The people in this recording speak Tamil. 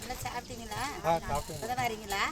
நல்லா சாப்பிட்டீங்களா? வரீங்களா